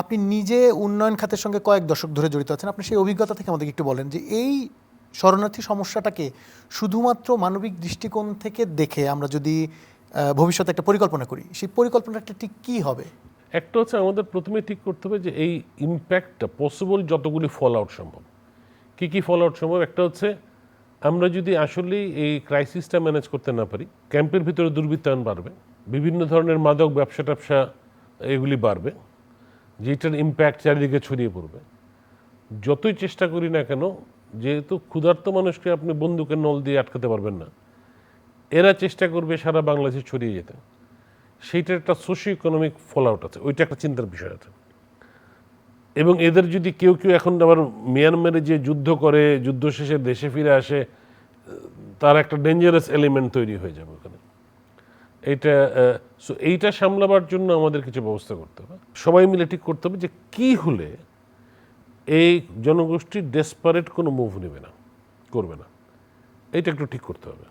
আপনি নিজে উন্নয়ন খাতের সঙ্গে কয়েক দশক ধরে জড়িত আছেন, আপনি সেই অভিজ্ঞতা থেকে আমাদেরকে একটু বলেন যে এই শরণার্থী সমস্যাটাকে শুধুমাত্র মানবিক দৃষ্টিকোণ থেকে দেখে আমরা যদি ভবিষ্যতে একটা পরিকল্পনা করি, সেই পরিকল্পনাটা ঠিক কী হবে? একটা হচ্ছে আমাদের প্রথমে ঠিক করতে হবে যে এই ইম্প্যাক্টটা পসিবল যতগুলি ফল আউট সম্ভব। কী কী ফল আউট সম্ভব? একটা হচ্ছে আমরা যদি আসলেই এই ক্রাইসিসটা ম্যানেজ করতে না পারি ক্যাম্পের ভিতরে দুর্বৃত্তায়ন বাড়বে, বিভিন্ন ধরনের মাদক ব্যবসা ট্যাবসা এগুলি বাড়বে যেটার ইম্প্যাক্ট চারিদিকে ছড়িয়ে পড়বে। যতই চেষ্টা করি না কেন, যেহেতু ক্ষুধার্ত মানুষকে আপনি বন্দুকের নল দিয়ে আটকাতে পারবেন না, এরা চেষ্টা করবে সারা বাংলাদেশে ছড়িয়ে যেতে। সেইটার একটা সোশিও ইকোনমিক ফল আউট আছে, ওইটা একটা চিন্তার বিষয় আছে। এবং এদের যদি কেউ কেউ এখন আবার মিয়ানমারে যে যুদ্ধ করে, যুদ্ধ শেষে দেশে ফিরে আসে, তার একটা ডেঞ্জারাস এলিমেন্ট তৈরি হয়ে যাবে ওখানে। এইটা সো এইটা সামলাবার জন্য আমাদের কিছু ব্যবস্থা করতে হবে। সবাই মিলে ঠিক করতে হবে যে কি হলে এই জনগোষ্ঠী ডেসপারেট কোনো মুভ নেবে না, করবে না। এটা একটু ঠিক করতে হবে।